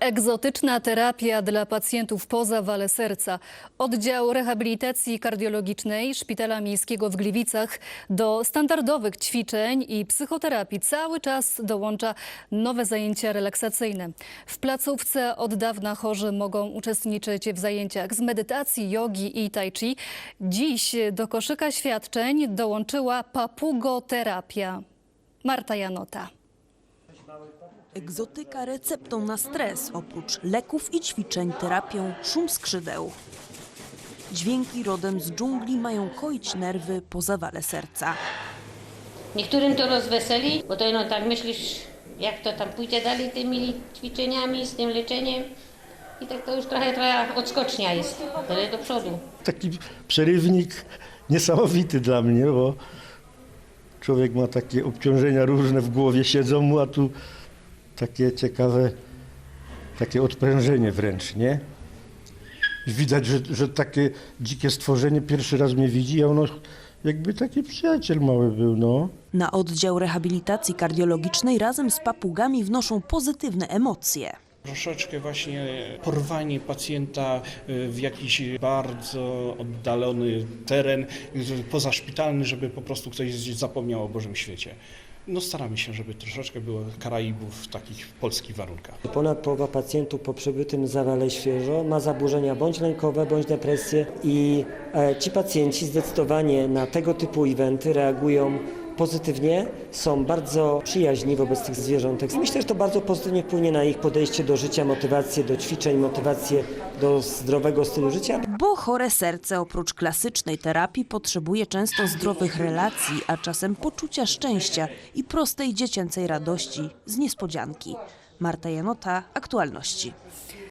Egzotyczna terapia dla pacjentów po zawale serca. Oddział rehabilitacji kardiologicznej Szpitala Miejskiego w Gliwicach do standardowych ćwiczeń i psychoterapii cały czas dołącza nowe zajęcia relaksacyjne. W placówce od dawna chorzy mogą uczestniczyć w zajęciach z medytacji, jogi i tai chi. Dziś do koszyka świadczeń dołączyła papugoterapia. Marta Janota. Egzotyka receptą na stres, oprócz leków i ćwiczeń terapią szum skrzydeł. Dźwięki rodem z dżungli mają koić nerwy po zawale serca. Niektórym to rozweseli, bo to no tak myślisz, jak to tam pójdzie dalej tymi ćwiczeniami, z tym leczeniem. I tak to już trochę, trochę odskocznia jest, tyle do przodu. taki przerywnik niesamowity dla mnie, bo człowiek ma takie obciążenia różne w głowie siedzą mu, a tu takie ciekawe, takie odprężenie wręcz, nie? Widać, że, że takie dzikie stworzenie pierwszy raz mnie widzi, a ono jakby taki przyjaciel mały był, no. Na oddział rehabilitacji kardiologicznej razem z papugami wnoszą pozytywne emocje. Troszeczkę właśnie porwanie pacjenta y, w jakiś bardzo oddalony teren pozaszpitalny, żeby po prostu ktoś zapomniał o Bożym świecie. No staramy się, żeby troszeczkę było Karaibów w takich polskich warunkach. Ponad połowa pacjentów po przebytym zawale świeżo ma zaburzenia bądź lękowe, bądź depresję i e, ci pacjenci zdecydowanie na tego typu eventy reagują pozytywnie, są bardzo przyjaźni wobec tych zwierzątek. Myślę, że to bardzo pozytywnie wpłynie na ich podejście do życia, motywację do ćwiczeń, motywację do zdrowego stylu życia. Bo chore serce oprócz klasycznej terapii potrzebuje często zdrowych relacji, a czasem poczucia szczęścia i prostej dziecięcej radości z niespodzianki. Marta Janota, aktualności.